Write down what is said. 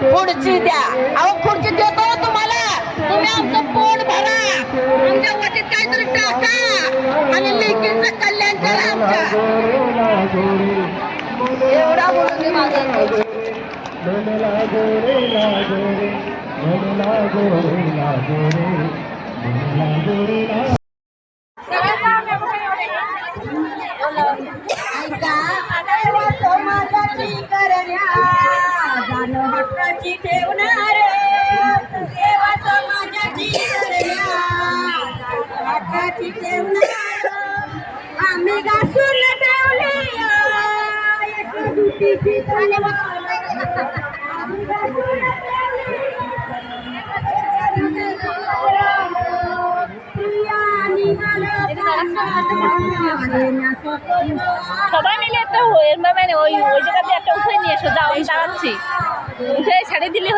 खुर्ची द्या. अहो खुर्ची देतो तुम्हाला. तुम्ही आमचं पोट भरा. आमच्या वटीत काहीतरी टाका. आणि लेकींचं कल्याण करा आमच्या. एवढा बोलून मी माझं ऐका देवा समाजाची करण्या हक्काची ठेवणार देवा समाजाची करण्या जाणं हक्काची ठेवणार आम्ही घासून ठेवली एकजुटीची आम्ही घासून ठेवली সবাই মিলে একটা এর মানে ওই ওই জায়গাতে একটা উঠে নিয়ে এসো যাও আমি দাঁড়াচ্ছি উঠে ছেড়ে দিলে